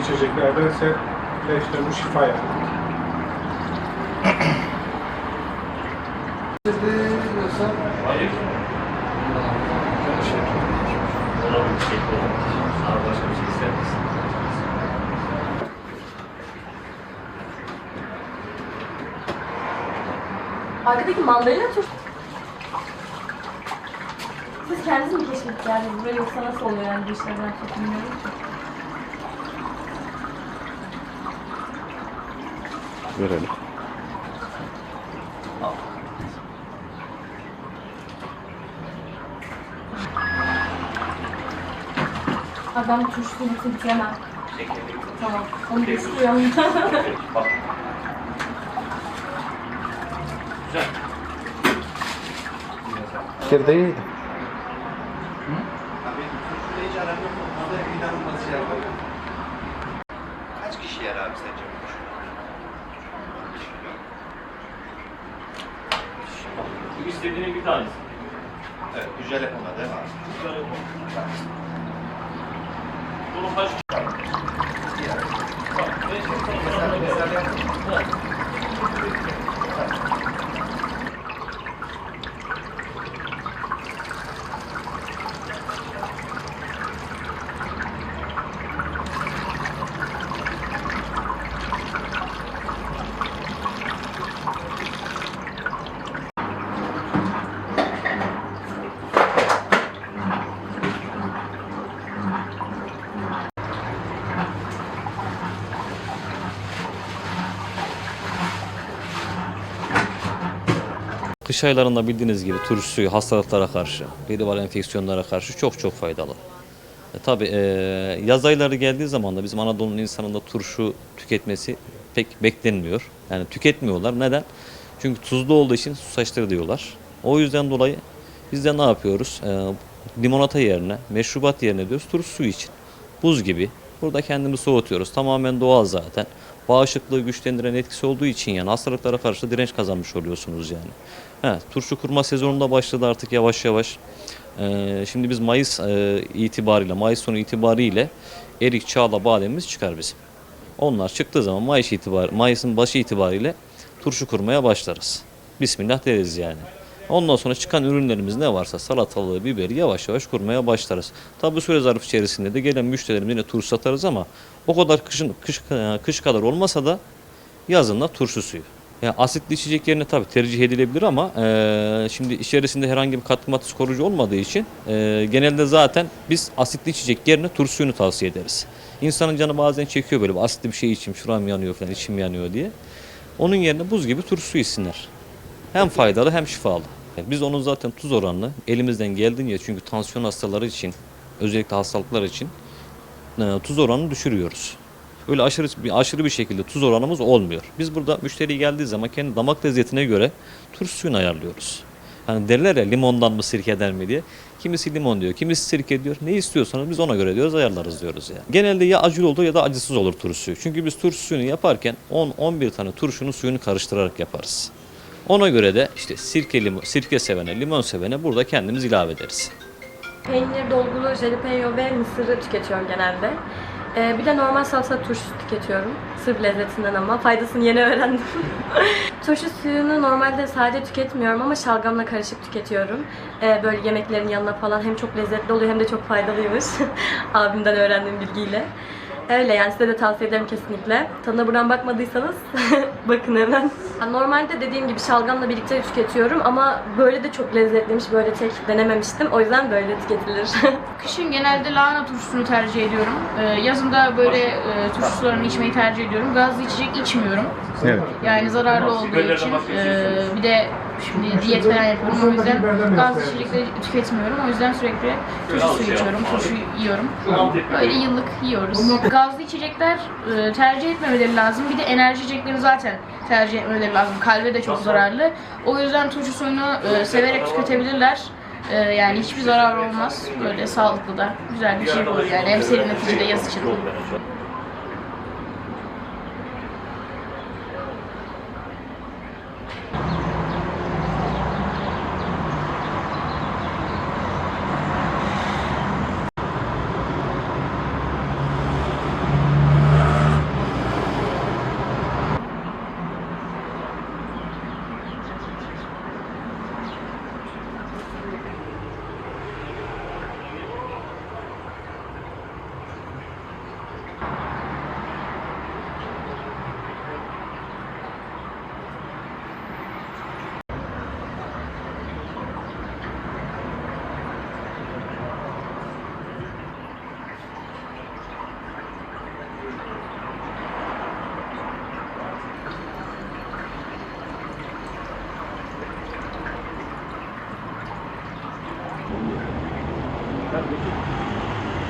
içeceklerdense de işte bu şifa yani. Hayır. Arkadaki mandalina turşu. Siz kendiniz mi keşfettiniz yani buraya yoksa nasıl oluyor yani bu işler ben çok bilmiyorum ki. Verelim. Abi ben turşusunu bitiremem. Tamam. Onu istiyorum. Güzel. Çekirdeğiydi. Kaç kişi yer abi sence bu kuş? Bu istediğinin bir tanesi. Evet, güzel yapımda değil mi? Güzel yapalım. Bunun kaç Bak, ben şimdi Mesela, mesela Evet. Kış aylarında bildiğiniz gibi turşu suyu hastalıklara karşı, var enfeksiyonlara karşı çok çok faydalı. E, tabii e, yaz ayları geldiği zaman da bizim Anadolu'nun insanında turşu tüketmesi pek beklenmiyor. Yani tüketmiyorlar. Neden? Çünkü tuzlu olduğu için su saçları diyorlar. O yüzden dolayı biz de ne yapıyoruz? E, limonata yerine, meşrubat yerine diyoruz turşu suyu için. Buz gibi. Burada kendimizi soğutuyoruz. Tamamen doğal zaten. Bağışıklığı güçlendiren etkisi olduğu için yani hastalıklara karşı direnç kazanmış oluyorsunuz yani. Evet, turşu kurma sezonunda başladı artık yavaş yavaş. Ee, şimdi biz Mayıs e, itibariyle, Mayıs sonu itibariyle erik, çağla, bademimiz çıkar bizim. Onlar çıktığı zaman Mayıs itibar, Mayıs'ın başı itibariyle turşu kurmaya başlarız. Bismillah deriz yani. Ondan sonra çıkan ürünlerimiz ne varsa salatalığı, biberi yavaş yavaş kurmaya başlarız. Tabi bu süre zarfı içerisinde de gelen müşterilerimiz yine turşu satarız ama o kadar kışın, kış, kış kadar olmasa da yazında turşu suyu. Yani asitli içecek yerine tabii tercih edilebilir ama eee, şimdi içerisinde herhangi bir katkı maddesi koruyucu olmadığı için eee, genelde zaten biz asitli içecek yerine turşu suyunu tavsiye ederiz. İnsanın canı bazen çekiyor böyle asitli bir şey içeyim şuram yanıyor falan içim yanıyor diye. Onun yerine buz gibi turşu suyu içsinler. Hem faydalı hem şifalı. Biz onun zaten tuz oranını elimizden geldiğince çünkü tansiyon hastaları için özellikle hastalıklar için e, tuz oranını düşürüyoruz. Öyle aşırı bir aşırı bir şekilde tuz oranımız olmuyor. Biz burada müşteri geldiği zaman kendi damak lezzetine göre turşu suyunu ayarlıyoruz. Hani derler ya limondan mı sirkeden mi diye. Kimisi limon diyor, kimisi sirke diyor. Ne istiyorsanız biz ona göre diyoruz ayarlarız diyoruz yani. Genelde ya acılı olur ya da acısız olur turşu suyu. Çünkü biz turşu suyunu yaparken 10-11 tane turşunun suyunu karıştırarak yaparız. Ona göre de işte sirke, limon, sirke sevene, limon sevene burada kendimiz ilave ederiz. Peynir, dolgulu, jalapeno ve mısırı tüketiyorum genelde. Ee, bir de normal salsa turşusu tüketiyorum. Sırf lezzetinden ama faydasını yeni öğrendim. Turşu suyunu normalde sade tüketmiyorum ama şalgamla karışık tüketiyorum. Ee, böyle yemeklerin yanına falan hem çok lezzetli oluyor hem de çok faydalıymış. Abimden öğrendiğim bilgiyle. Öyle yani size de tavsiye ederim kesinlikle. Tadına buradan bakmadıysanız bakın hemen. Yani Normalde dediğim gibi şalgamla birlikte tüketiyorum ama böyle de çok lezzetliymiş. Böyle tek denememiştim. O yüzden böyle tüketilir. Kışın genelde lahana turşusunu tercih ediyorum. Ee, yazında böyle e, turşu sularını içmeyi tercih ediyorum. Gazlı içecek içmiyorum. Evet. Yani zararlı olduğu için. Ee, bir de şimdi diyet falan yapıyorum. O yüzden gazlı içecekleri tüketmiyorum. O yüzden sürekli turşu suyu içiyorum. Turşu yiyorum. Böyle yıllık yiyoruz. Gazlı içecekler e, tercih etmemeleri lazım. Bir de enerji içecekleri zaten tercih etmemeleri lazım. Kalbe de çok zararlı. O yüzden turşu suyunu e, severek tüketebilirler. E, yani hiçbir zarar olmaz. Böyle sağlıklı da güzel bir şey olur yani. Hem serinletici de yaz için.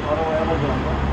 あの山ちゃん